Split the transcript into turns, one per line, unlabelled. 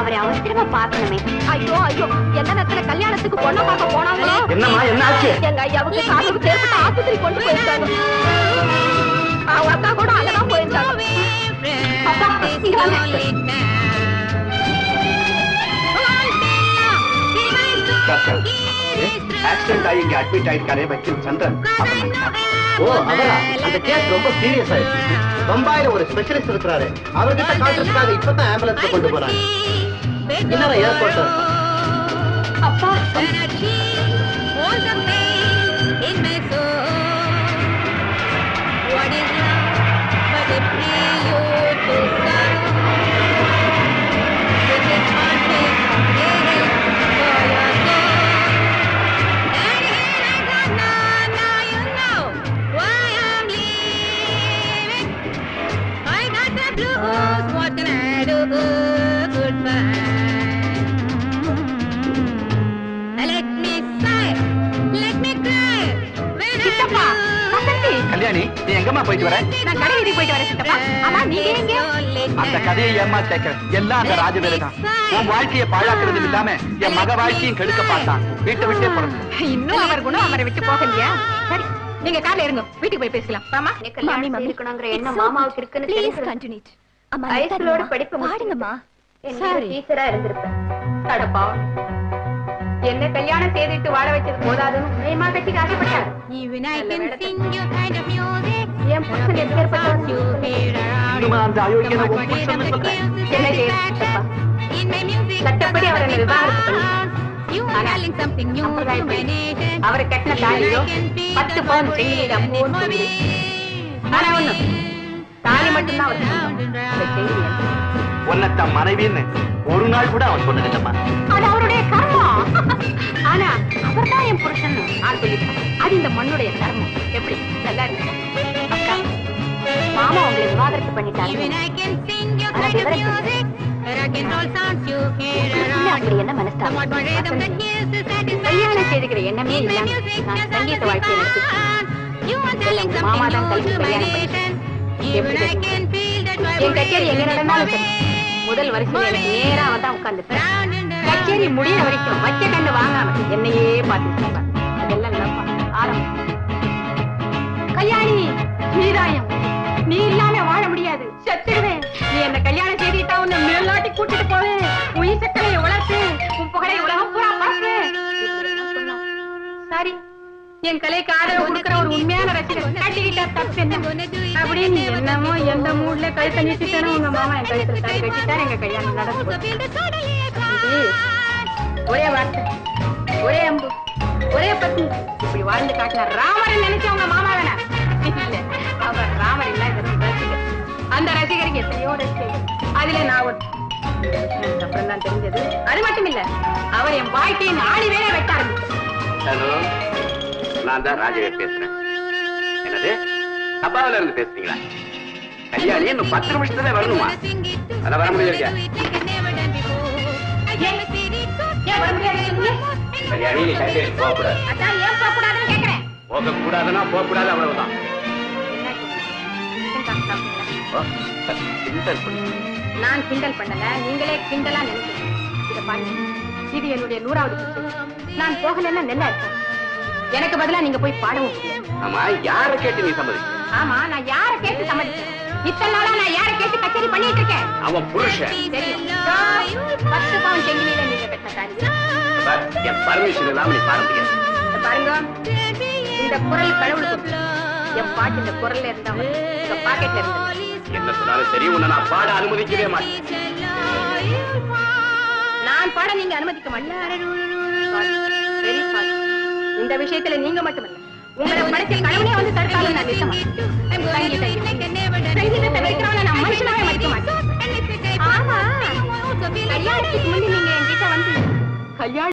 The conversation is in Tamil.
அவரை அவசரமா பார்க்கணுமே. ஐயோ ஐயோ எந்த நேரத்துல கல்யாணத்துக்கு பொண்ணை பார்க்க போனாங்களோ?
என்னம்மா என்ன ஆச்சு?
எங்க ஐயாவுக்கு காதுக்கு சேர்த்து ஆஸ்பத்திரி கொண்டு போயிருக்காங்க. அவங்க அக்கா கூட அங்கதான் போயிருக்காங்க.
ஆக்சிடென்ட் ஆகி இங்க அட்மிட் ஆயிருக்காரே வக்கீல் சந்திரன் ஓ அவரா? அந்த கேஸ் ரொம்ப சீரியஸ் ஆயிடுச்சு. பம்பாயில ஒரு ஸ்பெஷலிஸ்ட் இருக்கிறாரு. அவர்கிட்ட காட்டுறதுக்காக இப்பதான் ஆம்புலன்ஸ்ல கொண்டு போறாங்க.
அப்பா
கல்யாணி நீ எங்கம்மா போயிட்டு வர?
நான் கடை போயிட்டு வரேன் சித்தப்பா. ஆமா நீங்க எங்க?
அந்த கதையை ஏமா கேட்க எல்லாம் அந்த ராஜவேலு தான். உன் வாழ்க்கையை பாழாக்குறது இல்லாம என் மக வாழ்க்கையும் கெடுக்க பார்த்தான் வீட்டை விட்டே பிறந்து
இன்னும் அவர் குணம் அவரை விட்டு போகலையா? சரி நீங்க கார்ல இருங்க. வீட்டுக்கு போய் பேசலாம் ஆமா
கல்யாணம் செய்திருக்கணுங்கிற எண்ணம் மாமாவுக்கு இருக்குன்னு
ப்ளீஸ் கண்டினியூ
ஹைஸ்கூலோட படிப்பு
பாடுங்கம்மா.
சரி
சரி
டீச்சரா இருந்திருப்பேன்.
அடப்பா. என்ன கல்யாணம் செய்துட்டு வாழ வச்சது போதாதுன்னு நியமா கட்டிக்கு ஆசைப்பட்டார். என் புருஷன் சட்டப்படி அவரை விவாகரத்து. அவரை கட்டின தாலியோ பத்து பவுன் செங்கிலி அம்மோன்னு சொல்லுது ஆனா ஒண்ணு தாலி மட்டும்தான்.
உன்னத்தான் மனைவின்னு ஒரு நாள் கூட அவன் சொன்னதில்லம்மா
அது அவருடைய கர்மம் ஆனா அவர்தான் என் புருஷன் நான் சொல்லிட்டேன் அது இந்த மண்ணுடைய கர்மம் எப்படி நல்லா இருக்கு அக்கா மாமா உங்களை. என்ன மனஸ்தாபம். கல்யாணம் செய்துக்கிற எண்ணமே இல்லாம நான் சங்கீத வாழ்க்கையை மாமா தான் கல்வி கல்யாணம் என் கச்சேரி எங்க நடந்தாலும். முதல் வரிசையில் எனக்கு நேரா உட்கார்ந்து
Round and round.
கச்சேரி முடியிற வரைக்கும் வச்ச கண்டு வாங்காம என்னையே இருப்பார். அதெல்லாம் ஆரம்பம் கல்யாணி நீதாயம். நீ இல்லாம வாழ முடியாது. செத்துடுவேன் நீ என்ன கல்யாணம் செய்திட்டா உன்னை மேல்நாட்டி கூட்டிட்டு போவேன் உயிர் சக்கரையை வளர்த்து உன் புகழை உலகம் பூரா சொன்னான். சரி. என் கலைக்கு ஆதரவு கொடுக்கிற ஒரு உண்மையான ரசிகர். கட்டிக்கிட்டா தப்பு என்ன அப்படின்னு என்னமோ எந்த மூட்ல கை தண்ணிட்டு உங்க மாமா என் கழுத்துல தாலி கட்டிட்டா எங்க கல்யாணம் நடந்து ஒரே வார்த்தை. ஒரே அம்பு. ஒரே பத்னி இப்படி வாழ்ந்து காட்டின ராமரை நினைச்சு அவங்க மாமா வேணா இல்ல அவர் ராமர் இல்ல ரசிகர். அந்த ரசிகருக்கு எத்தனையோ ரசிகர் அதுல நான் ஒரு அப்புறம் தான் தெரிஞ்சது. அது மட்டும் இல்ல அவர் என் வாழ்க்கையின் ஆணி வேற வெட்ட ஆரம்பிச்சார்.
ஹலோ? நான் தான் ராஜவே பேசுறேன். என்னது? தபாவில இருந்து பேசுறீங்களா? கல்யாணி இன்னும் பத்து நிமிஷத்துல வரணுமா? அதெல்லாம் வர முடியலையா?
முடியாது
கல்யாணி நீ கைப்பேசி போகக்கூடாது. கூடாது
அதான்
அவ்வளவுதான். கிண்டல் பண்ணு.
நான் கிண்டல் பண்ணல நீங்களே கிண்டலா நினைக்கிறேன் இத பாருங்க. இது என்னுடைய நூறாவது நான் போகலன்னா நல்லா இருப்பேன். எனக்கு பதிலா நீங்க போய் பாடவும்
ஆமா யார கேட்டு நீ சம்மதி
ஆமா நான் யார கேட்டு சம்மதிச்சேன் இத்தனை நாளா நான் யார கேட்டு கச்சேரி பண்ணிட்டு இருக்கேன்
அவன் புருஷன்
தெரியும் பத்து பவுன் செங்கிலியில நீங்க பெற்ற காரியம்
என் பர்மிஷன் இல்லாம நீ பாட முடியாது
பாருங்க இந்த குரல் கடவுளுக்கு என் பாட்டு இந்த குரல்ல இருந்தவங்க உங்க பாக்கெட்ல இருந்தது
என்ன சொன்னாலும் சரி உன்னை நான் பாட அனுமதிக்கவே மாட்டேன்
நான் பாட நீங்க அனுமதிக்க மாட்டேன் இந்த விஷயத்துல நீங்க மட்டுமல்ல. உங்களை படைச்ச கடவுளே வந்து தடுத்தாலும் நான் நிறுத்த மாட்டேன். நான் மனுஷனாவே மதிக்க மாட்டேன். ஆமா. கல்யாணத்துக்கு முன்னாடி நீங்க என்கிட்ட வந்து கல்யாணம்